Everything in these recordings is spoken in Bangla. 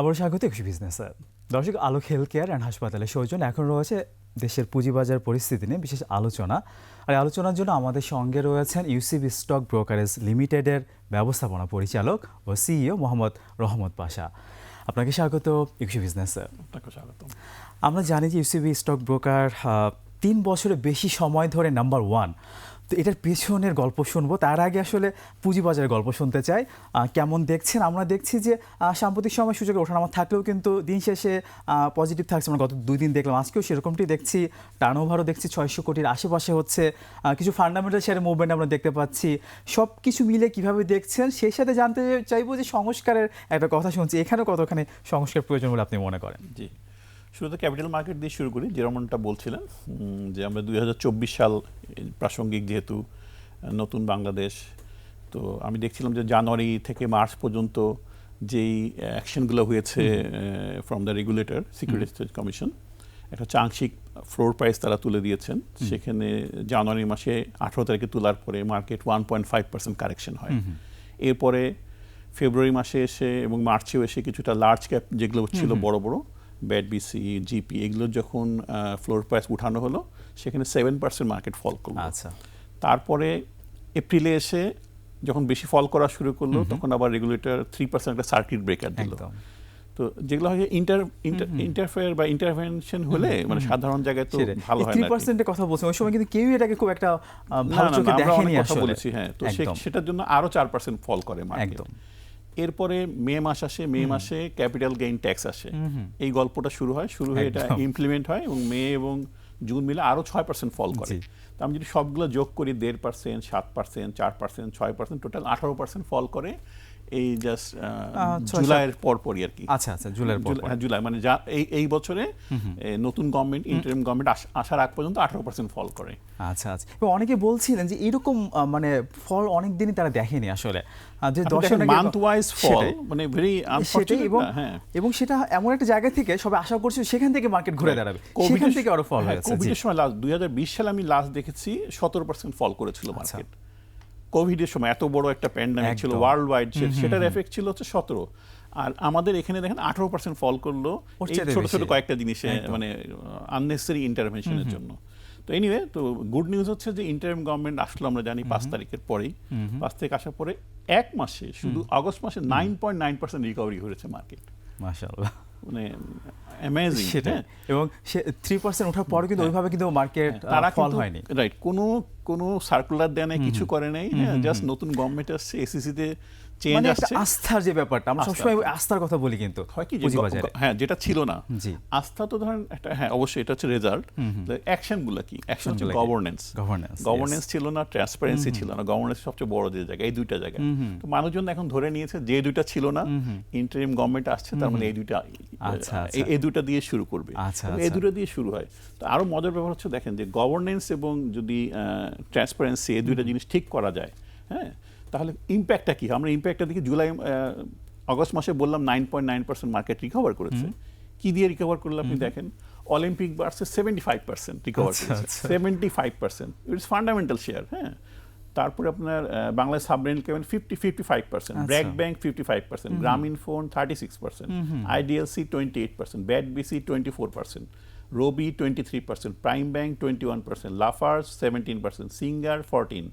আবার স্বাগত একুশে বিজনেসে দর্শক আলোক হেলথ কেয়ার অ্যান্ড হাসপাতালের সৌজন্য এখন রয়েছে দেশের পুঁজিবাজার পরিস্থিতি নিয়ে বিশেষ আলোচনা। আর আলোচনার জন্য আমাদের সঙ্গে রয়েছেন ইউসিবি স্টক ব্রোকারেজ লিমিটেডের ব্যবস্থাপনা পরিচালক ও সিইও মোহাম্মদ রহমত পাশা। আপনাকে স্বাগত একুশে বিজনেসে আপনাকে স্বাগতম। আমরা জানি যে ইউসিবি স্টক ব্রোকার তিন বছরের বেশি সময় ধরে নাম্বার ওয়ান তো এটার পেছনের গল্প শুনব। তার আগে আসলে পুঁজিবাজারের গল্প শুনতে চাই। কেমন দেখছেন? আমরা দেখছি যে সাম্প্রতিক সময় সূচকের ওঠানামা থাকলেও কিন্তু দিন শেষে পজিটিভ থাকছে। আমরা গত দুই দিন দেখলাম, আজকেও সেরকমটি দেখছি। টার্ন ওভারও দেখছি ছয়শো কোটির আশেপাশে হচ্ছে। কিছু ফান্ডামেন্টাল শেয়ারের মুভমেন্ট আমরা দেখতে পাচ্ছি। সব কিছু মিলে কীভাবে দেখছেন? সেই সাথে জানতে চাইব যে সংস্কারের একটা কথা শুনছি। এখানেও কতখানি সংস্কার প্রয়োজন বলে আপনি মনে করেন? জি। শুরুতে ক্যাপিটাল মার্কেট দিয়ে শুরু করি যেরকমটা বলছিলেন যে আমরা দু হাজার চব্বিশ সাল প্রাসঙ্গিক যেহেতু নতুন বাংলাদেশ তো আমি দেখছিলাম যে জানুয়ারি থেকে মার্চ পর্যন্ত যেই অ্যাকশনগুলো হয়েছে from the regulator security commission একটা চাংশিক ফ্লোর প্রাইস তারা তুলে দিয়েছেন সেখানে জানুয়ারি মাসে আঠারো তারিখে তোলার পরে market one point five percent correction হয়। এরপরে ফেব্রুয়ারি মাসে এসে এবং মার্চেও এসে কিছুটা লার্জ ক্যাপ যেগুলো ছিল বড় বড় ব্যাট বিসি জিপি এগুলো যখন ফ্লোর প্রাইস উঠানো হলো সেখানে সেভেন পার্সেন্ট মার্কেট ফল করল। আচ্ছা। তারপরে এপ্রিলে এসে যখন বেশি ফল করা শুরু করল তখন আবার রেগুলেটর থ্রি পার্সেন্ট একটা সার্কিট ব্রেকার দিল। তো যেগুলো হয় ইন্টার ইন্টারফেয়ার বা ইন্টারভেনশন হলে মানে সাধারণ জায়গায় তো ভালো হয় না আর কি। পার্সেন্টের কথা বলছি ওই সময় কিন্তু কেউই এটাকে খুব একটা ভালো চোখে দেখেনি আসলে। বলেছি হ্যাঁ। তো সেটার জন্য আরও চার পার্সেন্ট ফল করে মার্কেট একদম। এরপরে মে মাস আসে মে মাসে ক্যাপিটাল গেইন ট্যাক্স আসে। এই গল্পটা শুরু হয় শুরু হয়ে এটা ইমপ্লিমেন্ট হয় এবং মে এবং জুন মিলে আরও ছয় পার্সেন্ট ফল করে। তো আমি যদি সবগুলো যোগ করি দেড় পার্সেন্ট সাত পার্সেন্ট চার পার্সেন্ট ছয় পার্সেন্ট টোটাল আঠারো পার্সেন্ট ফল করে। এই জাস্ট জুলাইয়ের পর পরই আর কি। আচ্ছা আচ্ছা জুলাইয়ের পর জুলাই- হ্যাঁ, জুলাই মানে যা এই এই বছরে নতুন গভর্নমেন্ট ইন্টারিম গভর্নমেন্ট আসার আগ পর্যন্ত আঠারো পার্সেন্ট ফল করে। আচ্ছা আচ্ছা। এবং অনেকে বলছিলেন যে এরকম মানে ফল অনেক দিনই তারা দেখেনি আসলে। যে দর্শক মান্থ ওয়াইজ ফল মানে ভেরি সেটাই এবং হ্যাঁ। এবং সেটা এমন একটা জায়গা থেকে সবাই আশা করছে সেখান থেকে মার্কেট ঘুরে দাঁড়াবে। কোভিডের সেখান থেকে আরও ফল হ্যাঁ, হয়েছে। কোভিডের সময় লাস্ট দুই সালে আমি লাস্ট দেখেছি সতেরো পার্সেন্ট ফল করেছিল আচ্ছা। মার্কেট কোভিডের সময় এত বড় একটা প্যান্ডামিক ছিল ওয়ার্ল্ড ওয়াইড সেটার এফেক্ট ছিল হচ্ছে সতেরো। আর আমাদের এখানে দেখেন আঠারো পার্সেন্ট ফল করল ছোট ছোট কয়েকটা জিনিসে মানে আননেসেসারি ইন্টারভেনশনের জন্য। তো এনিওয়ে তো গুড নিউজ হচ্ছে যে ইন্টারিম গভর্নমেন্ট আসলো আমরা জানি পাঁচ তারিখের পরেই। পাঁচ তারিখ আসার পরে এক মাসে শুধু আগস্ট মাসে nine point nine percent recovery হয়েছে মার্কেট মাশাআল্লাহ। মানে অ্যামেজিং সেটা এবং সে থ্রি পার্সেন্ট ওঠার পরে কিন্তু ওইভাবে কিন্তু মার্কেট হ্যাঁ, তারা ফল হয়নি। রাইট কোনো কোনো সার্কুলার দেয় নাই কিছু করে নেই হ্যাঁ জাস্ট নতুন গভর্নমেন্ট আসছে এসিসি তে চেঞ্জ মানে আসছে। আস্থার যে ব্যাপারটা আমরা সবসময় আস্থার কথা বলি কিন্তু হয় কি হ্যাঁ যেটা ছিল না। আস্থা তো ধরেন একটা হ্যাঁ অবশ্যই এটা হচ্ছে রেজাল্ট অ্যাকশনগুলো কি? অ্যাকশন হচ্ছে? গভর্নেন্স গভর্নেন্স ছিল না ট্রান্সপারেন্সি ছিল না। গভর্নেন্স সবচেয়ে বড় যে জায়গা এই দুইটা জায়গা। তো মানুষজন এখন ধরে নিয়েছে যে দুইটা ছিল না ইন্টারিম গভর্নমেন্ট আসছে তার মানে এই দুইটা আচ্ছা, এই- আচ্ছা। দুইটা দিয়ে শুরু করবে। আচ্ছা, এই। দুটো দিয়ে শুরু হয়। তো আরও মজার ব্যাপার হচ্ছে দেখেন যে গভর্নেন্স এবং যদি ট্রান্সপারেন্সি এই দুইটা জিনিস ঠিক করা যায় হ্যাঁ তাহলে ইম্প্যাক্টটা কি? আমরা ইম্প্যাক্টটা দেখি জুলাই আহ, আগস্ট মাসে বললাম nine point nine percent market recover করেছে। কি দিয়ে রিকভার করলে আপনি দেখেন? অলিম্পিক বার্সে সেভেন্টি ফাইভ পার্সেন্ট রিকভার করেছে। Seventy five percent it's fundamental share হ্যাঁ? তারপরে আপনার আহ, বাংলাদেশ সাবরেন কেমন fifty fifty five percent. BRAC bank fifty five percent Grameen phone thirty six percent IDLC twenty eight percent BAT BC twenty four percent Robi twenty three percent Prime Bank twenty one percent Lafarge seventeen percent Singer fourteen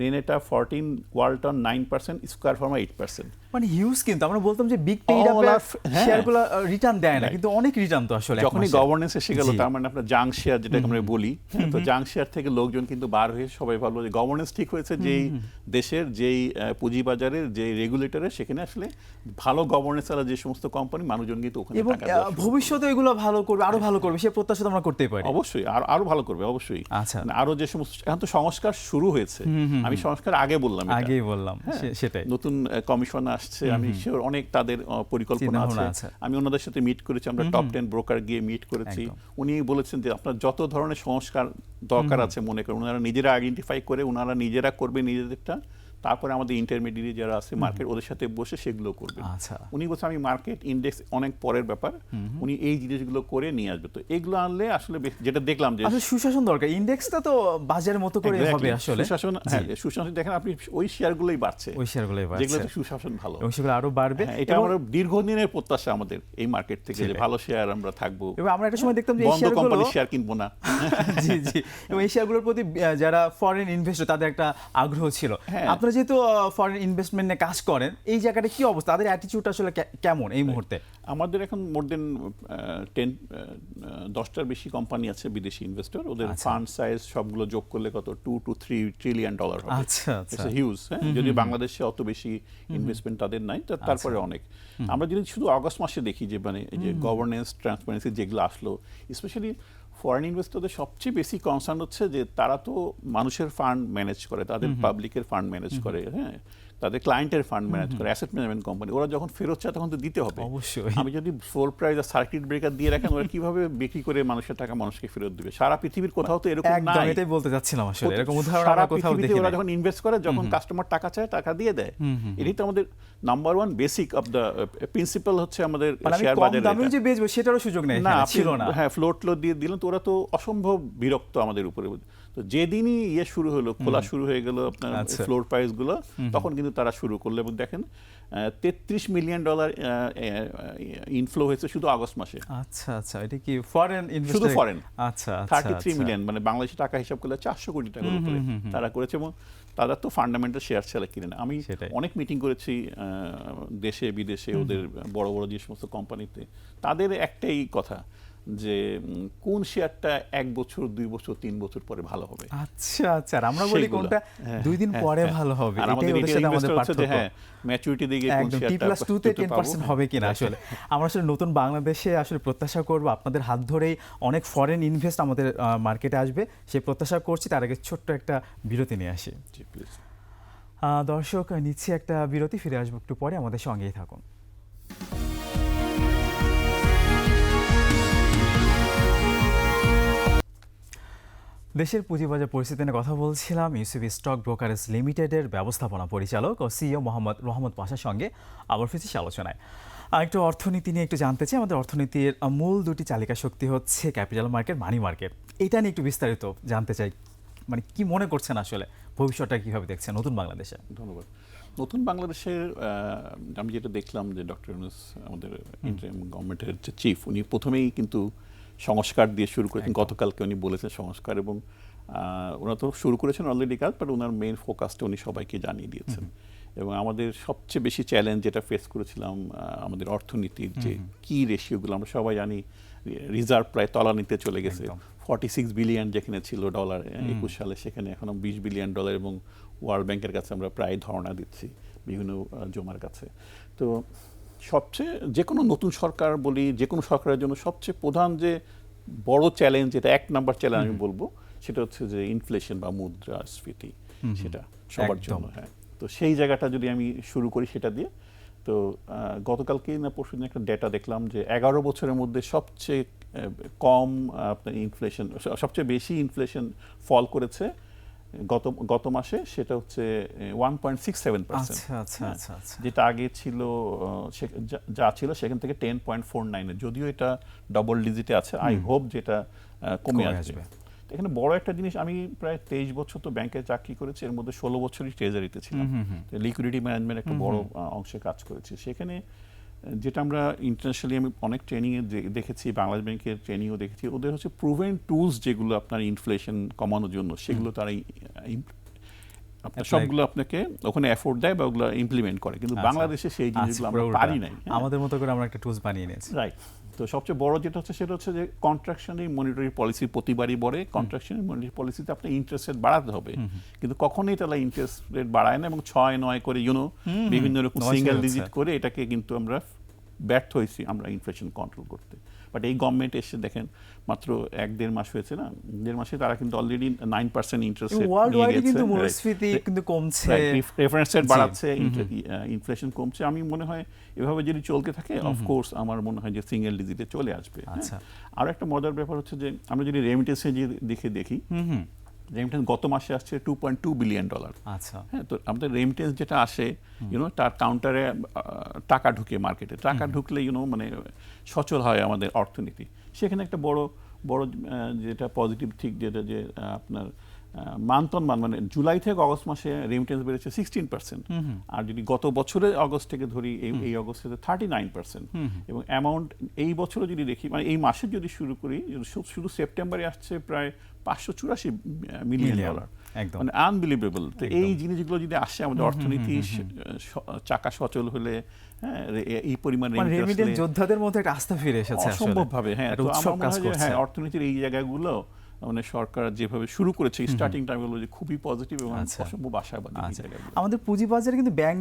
Renata fourteen Walton nine percent Square pharma eight percent মানে হিউজ কিন্তু। আমরা বলতাম যে বিগ পেইড হ্যাঁ। শেয়ারগুলো রিটার্ন দেয় না কিন্তু অনেক রিটার্ন তো আসলে যখনই গভর্নেন্স এসে গেল তার মানে আপনার জাং শেয়ার যেটা আমরা বলি হ্যাঁ, তো জাং শেয়ার থেকে লোকজন কিন্তু বার হয়ে সবাই ভাবলো যে গভর্নেন্স ঠিক হয়েছে যেই দেশের যেই পুঁজিবাজারের যে রেগুলেটরের সেখানে আসলে ভালো গভর্নেন্স যে সমস্ত কোম্পানি মানুষজন কিন্তু ওখানে এবং ভবিষ্যতে এগুলো ভালো করবে আরও ভালো করবে সে প্রত্যাশা তো আমরা করতেই পারি। অবশ্যই আর আরও ভালো করবে অবশ্যই। আচ্ছা। মানে আরও যে সমস্ত এখন তো সংস্কার শুরু হয়েছে। আমি সংস্কার আগে বললাম আগেই বললাম হ্যাঁ, সেটাই। নতুন কমিশন আসছে আমি শিওর অনেক তাদের পরিকল্পনা আছে। আছে। আমি ওনাদের সাথে মিট করেছি আমরা টপ টেন ব্রোকার গিয়ে মিট করেছি। উনি বলেছেন যে আপনার যত ধরনের সংস্কার দরকার আছে মনে করেন ওনারা নিজেরা আইডেন্টিফাই করে ওনারা নিজেরা করবে নিজেদেরটা। তারপরে আমাদের ইন্টারমিডিয়েট যারা আছে মার্কেট ওদের সাথে বসে সেগুলো করবে। আচ্ছা। উনি বলছে আমি মার্কেট ইন্ডেক্স অনেক পরের ব্যাপার। উনি এই জিনিসগুলো করে নিয়ে আসবে। তো এগুলো আনলে আসলে যেটা দেখলাম যে আসলে সুশাসন দরকার। ইন্ডেক্সটা তো বাজারের মতো করে হবে আসলে। সুশাসন হ্যাঁ সুশাসন দেখেন আপনি ওই শেয়ারগুলোই বাড়ছে। ওই শেয়ারগুলোই যেগুলো বাড়ছে সুশাসন ভালো। এবং সেগুলো আরও বাড়বে। হ্যাঁ, এটা আমরা দীর্ঘদিনের প্রত্যাশা আমাদের এই মার্কেট থেকে যে ভালো শেয়ার আমরা থাকব। এবং আমরা একটা সময় দেখতাম যে এই শেয়ারগুলো কোম্পানির শেয়ার কিনবো না। জি জি। এবং এই শেয়ারগুলোর প্রতি যারা ফরেন ইনভেস্টর তাদের একটা আগ্রহ ছিল। হ্যাঁ। আপনারা যেহেতু ফরেন ইনভেস্টমেন্ট নিয়ে কাজ করেন এই জায়গাটা কি অবস্থা? তাদের অ্যাটিটিউড আসলে কেমন এই মুহূর্তে? আমাদের এখন মোর দেন টেন দশটার বেশি কোম্পানি আছে বিদেশি ইনভেস্টর ওদের আচ্ছা। ফান্ড সাইজ সবগুলো যোগ করলে কত? Two two three trillion dollar হবে। আচ্ছা আচ্ছা। হিউজ হ্যাঁ? যদি বাংলাদেশে অত বেশি ইনভেস্টমেন্ট তাদের নাই তা- আচ্ছা। তারপরে অনেক আমরা যদি শুধু আগস্ট মাসে দেখি যে মানে এই যে গভর্নেন্স ট্রান্সপারেন্সি যেগুলো আসলো স্পেশালি ফরেন ইনভেস্টরদের সবচেয়ে বেশি কনসার্ন হচ্ছে যে তারা তো মানুষের ফান্ড ম্যানেজ করে তাদের পাবলিকের ফান্ড ম্যানেজ করে হ্যাঁ। তাদের ক্লায়েন্টের ফান্ড ম্যানেজ করে অ্যাসেট ম্যানেজমেন্ট কোম্পানি ওরা যখন ফেরত চায় তখন তো দিতে হবে। অবশ্যই। আমি যদি ফ্লোর প্রাইস আর সার্কিট ব্রেকার দিয়ে রাখেন ওরা কীভাবে বিক্রি করে মানুষের টাকা মানুষকে ফেরত দিবে? সারা পৃথিবীর কোথাও তো এরকম নাই। এটাই বলতে চাচ্ছিলাম আসলে এরকম উদাহরণ আমরা কোথাও দেখি ওরা যখন ইনভেস্ট করে যখন কাস্টমার টাকা চায় টাকা দিয়ে দেয়। এটাই তো আমাদের number one basic of the principal হচ্ছে আমাদের শেয়ার বাজারে দামেও যে বেচবো সেটারও সুযোগ নেই না ছিল না। হ্যাঁ ফ্লোট লো দিয়ে দিলেন তো ওরা তো অসম্ভব বিরক্ত আমাদের উপরে। তো যেদিনই ইয়ে শুরু হলো খোলা শুরু হয়ে গেল আপনার আচ্ছা। ফ্লোর প্রাইসগুলো তখন কিন্তু তারা শুরু করল। এবং দেখেন তেত্রিশ মিলিয়ন ডলার ইনফ্লো হয়েছে শুধু আগস্ট মাসে। আচ্ছা আচ্ছা। এটা কি ফরেন শুধু foreign। আচ্ছা আচ্ছা থার্টি থ্রি আচ্ছা। মিলিয়ন মানে বাংলাদেশি টাকা হিসাব করলে চারশো কোটি টাকার উপরে তারা করেছে এবং তারা তো ফান্ডামেন্টাল শেয়ার ছাড়া কিনে না। আমি। অনেক মিটিং করেছি আহ, দেশে বিদেশে ওদের বড় বড় যে সমস্ত কোম্পানিতে তাদের একটাই কথা যে কোন শেয়ারটা এক বছর দুই বছর তিন বছর পরে ভালো হবে? আচ্ছা আচ্ছা। আর আমরা বলি কোনটা? হ্যাঁ, দুই দিন হ্যাঁ, পরে হ্যাঁ। ভালো হবে। এটাই আমাদের ওদের সাথে আমাদের পার্থক্য। হ্যাঁ ম্যাচুরিটি দিকে কোন টি শেয়ারটা প্লাস টুতে দুটো টেন পাবো। হবে কিনা আসলে? আমরা আসলে নতুন বাংলাদেশে আসলে প্রত্যাশা করব আপনাদের হাত ধরেই অনেক ফরেন ইনভেস্ট আমাদের মার্কেটে আসবে। সেই প্রত্যাশা করছি তার আগে ছোট্ট একটা বিরতি নিয়ে আসি। জি. আহ, দর্শক নিচ্ছি একটা বিরতি ফিরে আসব একটু পরে। আমাদের সঙ্গেই থাকুন। দেশের পুঁজিবাজার পরিস্থিতি নিয়ে কথা বলছিলাম ইউসিবি স্টক ব্রোকারেজ লিমিটেডের ব্যবস্থাপনা পরিচালক ও সিইও মোহাম্মদ রহমত পাশার সঙ্গে আবার ফিরছি আলোচনায়। আর একটু অর্থনীতি নিয়ে একটু জানতে চাই। আমাদের অর্থনীতির মূল দুটি চালিকা শক্তি হচ্ছে ক্যাপিটাল মার্কেট মানি মার্কেট। এটা নিয়ে একটু বিস্তারিত জানতে চাই। মানে কি মনে করছেন আসলে? ভবিষ্যৎটা কীভাবে দেখছেন নতুন বাংলাদেশে? ধন্যবাদ। নতুন বাংলাদেশের আমি যেটা দেখলাম যে ডক্টর ইউনুস আমাদের ইন্টারিম গভর্নমেন্টের যে চিফ উনি প্রথমেই কিন্তু সংস্কার দিয়ে শুরু করেছেন গতকালকে উনি বলেছেন সংস্কার এবং ওনারা তো শুরু করেছেন অলরেডি কাজ বাট ওনার মেইন ফোকাসটা উনি সবাইকে জানিয়ে দিয়েছেন। এবং আমাদের সবচেয়ে বেশি চ্যালেঞ্জ যেটা ফেস করেছিলাম আমাদের অর্থনীতির যে কি রেশিওগুলো আমরা সবাই জানি রিজার্ভ প্রায় তলানিতে চলে গেছে। ফর্টি সিক্স বিলিয়ন যেখানে ছিল ডলার একুশ সালে সেখানে এখনও বিশ বিলিয়ন ডলার এবং ওয়ার্ল্ড ব্যাংকের কাছে আমরা প্রায় ধারণা দিচ্ছি বিভিন্ন জমার কাছে। তো সবচেয়ে যে কোনো নতুন সরকার বলি যে কোনো সরকারের জন্য সবচেয়ে প্রধান যে বড় চ্যালেঞ্জ যেটা এক নাম্বার চ্যালেঞ্জ আমি বলব সেটা হচ্ছে যে ইনফ্লেশন বা মুদ্রাস্ফীতি সেটা সবার জন্য হ্যাঁ। তো সেই জায়গাটা যদি আমি শুরু করি সেটা দিয়ে তো গতকালকে না পরশুদিন একটা ডেটা দেখলাম যে এগারো বছরের মধ্যে সবচেয়ে কম আপনার ইনফ্লেশন সবচেয়ে বেশি ইনফ্লেশন ফল করেছে গত গত মাসে সেটা হচ্ছে one point six seven percent যেটা আগে ছিল যা- ছিল সেখান থেকে টেন পয়েন্ট ফোর নাইনে যদিও এটা ডবল ডিজিটে আছে আই হোপ যেটা কমে আসবে। এখানে বড় একটা জিনিস আমি প্রায় তেইশ বছর তো ব্যাংকে চাকরি করেছি এর মধ্যে ষোলো বছরই ট্রেজারিতে ছিলাম। লিকুইডিটি ম্যানেজমেন্ট একটা বড় অংশে কাজ করেছি। সেখানে যেটা আমরা ইন্টারন্যাশনালি আমি অনেক ট্রেনিংয়ে দেখেছি বাংলাদেশ ব্যাংকের ট্রেনিংও দেখেছি ওদের হচ্ছে প্রুভেন টুলস যেগুলো আপনার ইনফ্লেশন কমানোর জন্য সেগুলো তারা আপনার সবগুলো আপনাকে ওখানে এফোর্ড দেয় বা ওগুলো ইমপ্লিমেন্ট করে কিন্তু আচ্ছা। বাংলাদেশে সেই আচ্ছা, জিনিসগুলো আমরা পারি নাই হ্যাঁ। আমাদের মতো করে আমরা একটা টুলস বানিয়ে নিয়েছি রাইট তো সবচেয়ে বড় যেটা হচ্ছে সেটা হচ্ছে যে কন্ট্রাকশন এই মনিটরি পলিসি প্রতিবারই বড়ে কন্ট্রাকশন মনিটরি পলিসিতে আপনি ইন্টারেস্ট রেট বাড়াতে হবে কিন্তু কখনোই তারা ইন্টারেস্ট রেট বাড়ায় না এবং ছয় নয় করে ইউনো বিভিন্ন রকম সিঙ্গেল ডিজিট। করে এটাকে কিন্তু আমরা ব্যর্থ হয়েছি আমরা ইনফ্লেশন কন্ট্রোল করতে। বাট এই গভর্নমেন্ট এসে দেখেন মাত্র এক দেড় মাস হয়েছে না দেড় মাসে তারা কিন্তু অলরেডি নাইন পার্সেন্ট ইন্টারেস্ট কিন্তু মূল্যস্ফীতি কিন্তু কমছে। রেফারেন্স রেট বাড়াচ্ছে ইনফ্লেশন কমছে। আমি মনে হয় এভাবে যদি চলতে থাকে অফকোর্স আমার মনে হয় যে সিঙ্গেল ডিজিটে চলে আসবে হ্যাঁ। আচ্ছা। আর একটা মজার ব্যাপার হচ্ছে যে আমরা যদি রেমিটেন্সে যে দেখে দেখি রেমিটেন্স গত মাসে আসছে two point two billion dollar আচ্ছা। হ্যাঁ তো আমাদের রেমিটেন্স যেটা আসে ইউনো তার কাউন্টারে টাকা ঢুকে মার্কেটে টাকা ঢুকলে ইউনো মানে সচল হয় আমাদের অর্থনীতি। সেখানে একটা বড় বড় যেটা পজিটিভ ঠিক যেটা যে আপনার মান্তন মান মানে জুলাই থেকে অগস্ট মাসে রেমিটেন্স বেড়েছে সিক্সটিন পার্সেন্ট আর যদি গত বছরের অগস্ট থেকে ধরি এই এই অগস্টে থার্টি নাইন পার্সেন্ট এবং অ্যামাউন্ট এই বছরে যদি দেখি মানে এই মাসে যদি শুরু করি শুধু সেপ্টেম্বরে আসছে প্রায় পাঁচশো চুরাশি মিলিয়ন ডলার একদম। মানে আনবিলিভেবল তো এই জিনিসগুলো যদি আসে আমাদের অর্থনীতি চাকা সচল হলে হ্যাঁ, এই পরিমাণ মানে যোদ্ধাদের মধ্যে একটা আস্থা ফিরে এসেছে আসলে। অসম্ভব ভাবে হ্যাঁ হ্যাঁ অর্থনীতির এই জায়গাগুলো মানে সরকার যেভাবে শুরু করেছে স্টার্টিং টাইমগুলো যে খুবই পজিটিভ এবং আচ্ছা। অসম্ভব আশাবাদী আচ্ছা। আমাদের পুঁজিবাজারে কিন্তু ব্যাংক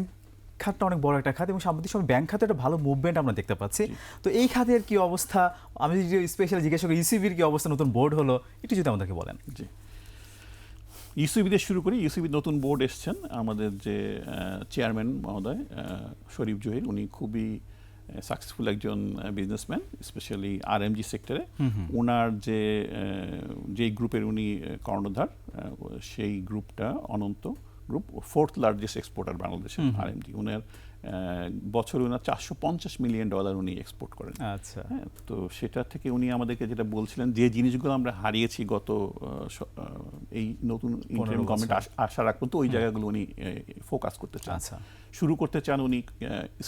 খাতটা অনেক বড় একটা খাত এবং সাম্প্রতিক সময় ব্যাংক খাতে একটা ভালো মুভমেন্ট আমরা দেখতে পাচ্ছি। তো এই খাতের কি অবস্থা? আমি যদি স্পেশালি জিজ্ঞাসা করি ইসিবির কি অবস্থা? নতুন বোর্ড হলো একটু যদি আমাদেরকে বলেন। জি। ইউসিবি দিয়ে শুরু করি ইউসিবি নতুন বোর্ড এসছেন আমাদের যে চেয়ারম্যান মহোদয় শরীফ জহির। উনি খুবই সাকসেসফুল একজন বিজনেসম্যান স্পেশালি আর এমজি সেক্টরে ওনার যে যেই গ্রুপের উনি কর্ণধার সেই গ্রুপটা Ananta group fourth largest exporter বাংলাদেশের আর ওনার বছরে ওনার চারশো পঞ্চাশ মিলিয়ন ডলার উনি এক্সপোর্ট করেন। আচ্ছা। হ্যাঁ তো সেটা থেকে উনি আমাদেরকে যেটা বলছিলেন যে জিনিসগুলো আমরা হারিয়েছি গত এই নতুন ইন্টারিম গভর্নমেন্ট আসার আগ পর্যন্ত ওই জায়গাগুলো উনি ফোকাস করতে চান। আচ্ছা। শুরু করতে চান উনি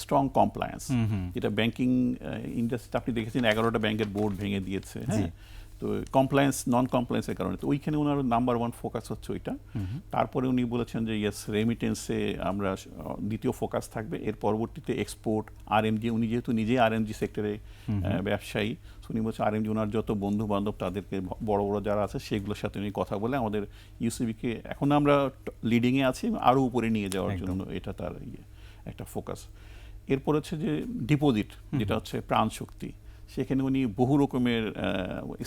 স্ট্রং কমপ্লায়েন্স যেটা ব্যাংকিং ইন্ডাস্ট্রিতে আপনি দেখেছেন এগারোটা ব্যাংকের বোর্ড ভেঙে দিয়েছে। হ্যাঁ তো কমপ্লায়েন্স নন কমপ্লায়েন্সের কারণে। তো ওইখানে ওনার নাম্বার ওয়ান ফোকাস হচ্ছে ওইটা। তারপরে উনি বলেছেন যে ইয়েস রেমিটেন্সে আমরা দ্বিতীয় ফোকাস থাকবে। এর পরবর্তীতে এক্সপোর্ট আর এমজি উনি যেহেতু নিজে আর এমজি সেক্টরে ব্যবসায়ী উনি বলছেন আর এমজি ওনার যত বন্ধু বান্ধব তাদেরকে বড় বড় যারা আছে সেগুলোর সাথে উনি কথা বলে আমাদের ইউসিবিকে এখন আমরা লিডিংয়ে আছি আরও উপরে নিয়ে যাওয়ার জন্য এটা তার ইয়ে একটা ফোকাস এরপর হচ্ছে যে ডিপোজিট যেটা হচ্ছে প্রাণ শক্তি। সেখানে উনি বহু রকমের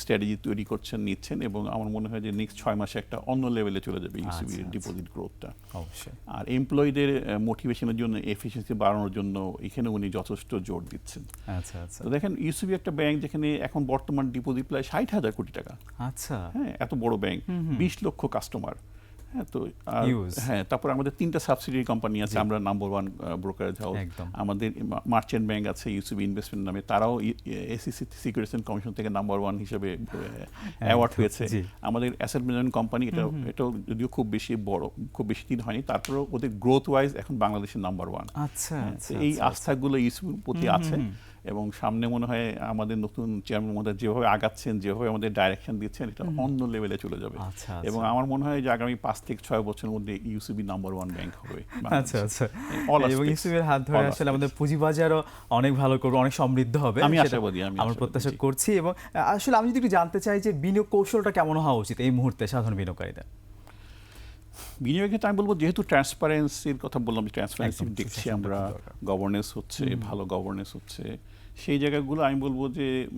স্ট্র্যাটেজি তৈরি করছেন নিচ্ছেন এবং আমার মনে হয় যে নেক্সট ছয় মাসে একটা অন্য লেভেলে চলে যাবে ইউসিবির আচ্ছা, ডিপোজিট গ্রোথটা অবশ্যই। আর এমপ্লয়ীদের মোটিভেশনের জন্য এফিসিয়েন্সি বাড়ানোর জন্য এখানে উনি যথেষ্ট জোর দিচ্ছেন। আচ্ছা আচ্ছা। তো দেখেন ইউসিবি একটা ব্যাংক যেখানে এখন বর্তমান ডিপোজিট প্রায় ষাট হাজার কোটি টাকা। আচ্ছা। হ্যাঁ এত বড় ব্যাংক বিশ লক্ষ কাস্টমার হ্যাঁ তো হ্যাঁ তারপর আমাদের তিনটা সাবসিডিয়ারি কোম্পানি আছে আমরা নাম্বার ওয়ান ব্রোকারেজ হাউস আমাদের মার্চেন্ট ব্যাংক আছে ইউসিবি ইনভেস্টমেন্ট নামে তারাও এসিসি কমিশন থেকে নাম্বার ওয়ান হিসেবে অ্যাওয়ার্ড পেয়েছে। আমাদের অ্যাসেট ম্যানেজমেন্ট কোম্পানি এটা এটাও যদিও খুব বেশি বড় খুব বেশি দিন হয়নি তারপরেও ওদের গ্রোথ ওয়াইজ এখন বাংলাদেশের নাম্বার ওয়ান আচ্ছা হ্যাঁ, আচ্ছা তো এই আচ্ছা, আস্থাগুলো ইসুর প্রতি আছে। এবং সামনে মনে হয় আমাদের নতুন চেয়ারম্যান মহোদয় যেভাবে আগাচ্ছেন যেভাবে আমাদের ডাইরেকশন দিচ্ছেন এটা অন্য লেভেলে চলে যাবে। আচ্ছা, এবং আমার মনে হয় যে আগামী পাঁচ থেকে ছয় বছরের মধ্যে ইউসিবি নাম্বার ওয়ান ব্যাংক হবে। আচ্ছা আচ্ছা। এবং. ইসিবির হাত ধরে আসলে. আমাদের পুঁজিবাজারও অনেক ভালো করবে অনেক সমৃদ্ধ হবে আমি আশাবাদী, আমি আমরা প্রত্যাশা করছি এবং আসলে আমি যদি একটু জানতে চাই যে বিনিয়োগ কৌশলটা কেমন হওয়া উচিত এই মুহূর্তে সাধারণ বিনিয়োগকারীদের? বিনিয়োগের ক্ষেত্রে আমি বলব যেহেতু ট্রান্সপারেন্সির কথা বললাম ট্রান্সপারেন্সি দেখছি আমরা গভর্নেন্স হচ্ছে ভালো গভর্নেন্স হচ্ছে সেই জায়গাগুলো আমি বলব যে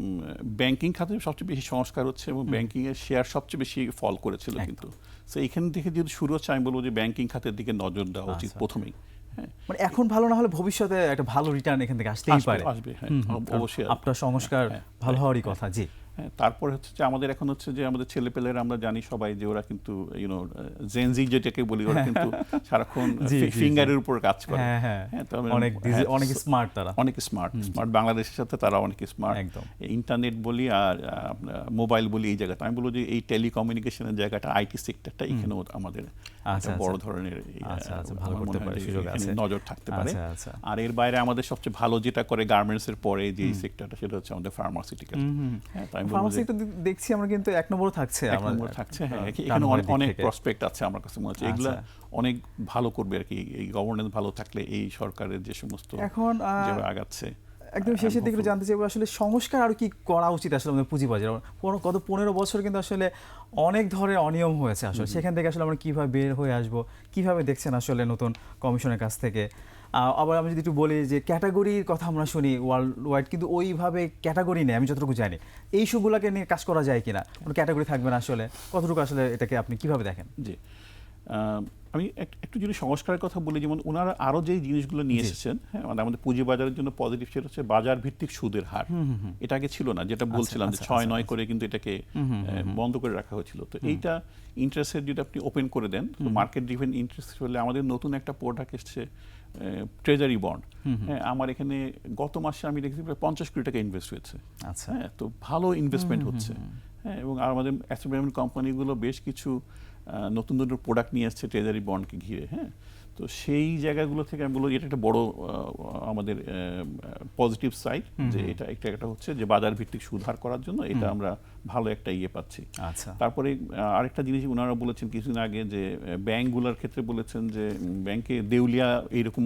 ব্যাংকিং খাতে সবচেয়ে বেশি সংস্কার হচ্ছে এবং ব্যাংকিং এর শেয়ার সবচেয়ে বেশি ফল করেছিল কিন্তু। তো এখান থেকে যেহেতু শুরু হচ্ছে আমি বলব যে ব্যাংকিং খাতের দিকে নজর দেওয়া উচিত আচ্ছা। প্রথমেই। হ্যাঁ। মানে এখন ভালো না হলে ভবিষ্যতে একটা ভালো রিটার্ন এখান থেকে আসতেই পারে। আসবে, হ্যাঁ, অবশ্যই আপনার সংস্কার হ্যাঁ, ভালো হওয়ারই কথা জি। হ্যাঁ তারপরে হচ্ছে যে আমাদের এখন হচ্ছে যে আমাদের ছেলেপেলেরা আমরা জানি সবাই যে ওরা কিন্তু ইউনো জেনজি যেটাকে বলি ওরা কিন্তু সারাক্ষণ। ফিঙ্গারের উপর কাজ করে। হ্যাঁ হ্যাঁ। আমরা- অনেক হ্যাঁ, অনেক স্মার্ট তারা। অনেক স্মার্ট স্মার্ট বাংলাদেশের সাথে তারা অনেক স্মার্ট একদম। ইন্টারনেট বলি আর মোবাইল বলি এই জায়গাটা। আমি বলব যে এই টেলিকমিউনিকেশনের জায়গাটা আইটি সেক্টরটা এখানেও আমাদের বড় আচ্ছা। ধরনের আচ্ছা, আচ্ছা, ভালো করতে পারে, সুযোগ আছে। নজর থাকতে পারে আচ্ছা, আচ্ছা। আর এর বাইরে আমাদের সবচেয়ে ভালো যেটা করে গার্মেন্টস এর পরে যে সেক্টরটা সেটা হচ্ছে আমাদের ফার্মাসিউটিক্যাল তাই আমি বলব ফার্মাসি যে তো দেখছি আমরা কিন্তু এক নম্বরে থাকছে এক নম্বর থাকছে হ্যাঁ এখানে অনেক। প্রসপেক্ট আছে আমার কাছে মনে হচ্ছে এগুলা আচ্ছা। অনেক ভালো করবে আর কি এই গভর্নেন্স ভালো থাকলে এই সরকারের যে সমস্ত এখন আগাচ্ছে একদম শেষের দিকে জানতে চাইব আসলে সংস্কার আর কি করা উচিত আসলে আমাদের পুঁজিবাজার পনেরো গত পনেরো বছর কিন্তু আসলে অনেক ধরনের অনিয়ম হয়েছে আসলে। সেখান থেকে আসলে আমরা কীভাবে বের হয়ে আসব? কীভাবে দেখছেন আসলে নতুন কমিশনের কাছ থেকে? আবার আমি যদি একটু বলি যে ক্যাটাগরির কথা আমরা শুনি ওয়ার্ল্ড ওয়াইড কিন্তু ওইভাবে ক্যাটাগরি নেই আমি যতটুকু জানি। এই ইস্যুগুলোকে নিয়ে কাজ করা যায় কিনা? কোনো ক্যাটাগরি থাকবে না আসলে? কতটুকু আসলে এটাকে আপনি কীভাবে দেখেন? জি। আমি একটু যদি সংস্কারের কথা বলি যেমন ওনারা আরও যে জিনিসগুলো নিয়ে এসেছেন হ্যাঁ মানে আমাদের পুঁজি বাজারের জন্য পজিটিভ সেটা হচ্ছে বাজার ভিত্তিক সুদের হার। এটা আগে ছিল না যেটা বলছিলাম যে আচ্ছা, ছয় আচ্ছা, নয় করে কিন্তু এটাকে বন্ধ করে রাখা হয়েছিল। তো এইটা ইন্টারেস্ট রেট যদি আপনি ওপেন করে দেন মার্কেট ড্রিভেন ইন্টারেস্ট হলে আমাদের নতুন একটা প্রোডাক্ট এসছে ট্রেজারি বন্ড হ্যাঁ আমার এখানে গত মাসে আমি দেখেছি প্রায় পঞ্চাশ কোটি টাকা ইনভেস্ট হয়েছে। আচ্ছা। হ্যাঁ তো ভালো ইনভেস্টমেন্ট হচ্ছে। হ্যাঁ এবং আমাদের অ্যাসেট ম্যানেজমেন্ট কোম্পানিগুলো বেশ কিছু নতুন নতুন প্রোডাক্ট নিয়ে আসছে ট্রেজারি বন্ডকে ঘিরে হ্যাঁ? তো সেই জায়গাগুলো থেকে আমি বলব এটা একটা বড় আমাদের পজিটিভ সাইড যে এটা একটা একটা হচ্ছে যে বাজার ভিত্তিক সুধার করার জন্য এটা আমরা ভালো একটা ইয়ে পাচ্ছি। আচ্ছা। তারপরে আরেকটা জিনিস ওনারা বলেছেন কিছুদিন আগে যে ব্যাংকগুলোর ক্ষেত্রে বলেছেন যে ব্যাংকে দেউলিয়া এইরকম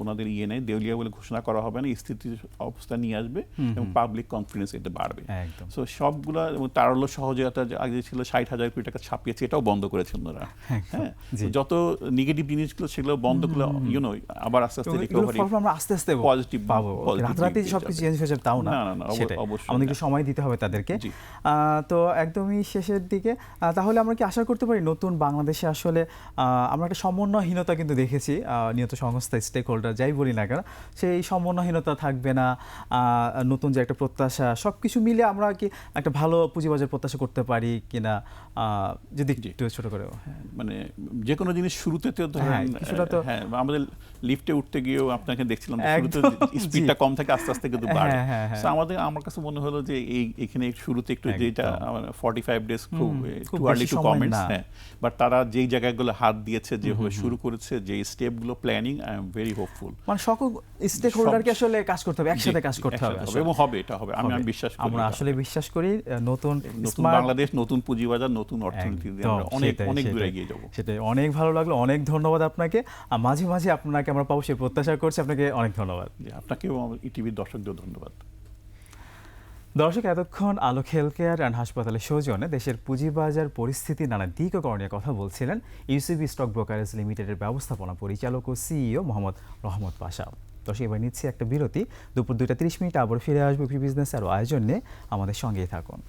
ওনাদের ইয়ে নেই দেউলিয়া বলে ঘোষণা করা হবে না স্থিতির অবস্থা নিয়ে আসবে এবং পাবলিক কনফিডেন্স এটা বাড়বে। একদম। সো সবগুলা এবং তারল্য সহযোগিতা আগে ছিল ষাট হাজার কোটি টাকা ছাপিয়েছে এটাও বন্ধ করেছেন ওনারা। হ্যাঁ? যত নেগেটিভ জিনিসগুলো সেগুলো বন্ধ করলে ইউনো আবার আস্তে আস্তে রিকভারি আমরা আস্তে আস্তে Positive- পাবো। রাতারাতি সবকিছু যাবে। চেঞ্জ হয়ে যাবে তাও না? না, না, না, অবশ্যই আমাদের একটু সময় দিতে হবে তাদেরকে। তো একদমই শেষের দিকে তাহলে আমরা কি আশা করতে পারি নতুন বাংলাদেশে আসলে আমরা একটা সমন্বয়হীনতা কিন্তু দেখেছি নিয়ত সংস্থা স্টেক হোল্ডার যাই বলি না কেন সেই সমন্বয়হীনতা থাকবে না আহ, নতুন যে একটা প্রত্যাশা সব কিছু মিলে আমরা কি একটা ভালো পুঁজিবাজার প্রত্যাশা করতে পারি কিনা আহ, যদি। একটু ছোট করে হ্যাঁ। মানে যে কোনো জিনিস শুরুতে তো ধরেন হ্যাঁ, কিছুটা তো- হ্যাঁ আমাদের লিফটে উঠতে গিয়েও আপনাকে দেখছিলাম শুরুতে স্পিডটা কম থাকে আস্তে আস্তে কিন্তু বাড়ে। হ্যাঁ, হ্যাঁ, হ্যাঁ। So আমাদের আমার কাছে মনে হলো যে এই এখানে শুরুতে একটু যেটা ফর্টি ফাইভ ডেজ খুব টু আর্লি টু কমেন্টস হ্যাঁ। বাট তারা যেই জায়গাগুলো হাত দিয়েছে যেভাবে শুরু করেছে যে স্টেপগুলো planning I am very hopeful মানে সকল স্টেক হোল্ডারকে আসলে কাজ করতে হবে একসাথে কাজ করতে হবে এবং হবে এটা হবে আমি আমি বিশ্বাস করি আমরা আসলে বিশ্বাস করি নতুন নতুন বাংলাদেশ নতুন পুঁজিবাজার নতুন অর্থনীতি দিয়ে আমরা অনেক অনেক দূরে। এগিয়ে যাব। সেটাই অনেক ভালো লাগল অনেক ধন্যবাদ আপনাকে। মাঝে মাঝে আপনাকে আমরা পাবো সে প্রত্যাশা করছি। আপনাকে অনেক ধন্যবাদ। আপনাকেও ইটিভির দর্শকদের ধন্যবাদ। দর্শক এতক্ষণ আলোক হেলথ কেয়ার অ্যান্ড হাসপাতালের সৌজনে দেশের পুঁজিবাজার পরিস্থিতি নানা দিক ও করণীয় কথা বলছিলেন ইউসিবি স্টক ব্রোকারেজ লিমিটেডের ব্যবস্থাপনা পরিচালক ও সিইও মোহাম্মদ রহমত পাশা। দর্শক এবার নিচ্ছি একটা বিরতি। দুপুর দুইটা তিরিশ মিনিট আবার ফিরে আসব বিজনেস আরও আয়োজন নিয়ে। আমাদের সঙ্গেই থাকুন।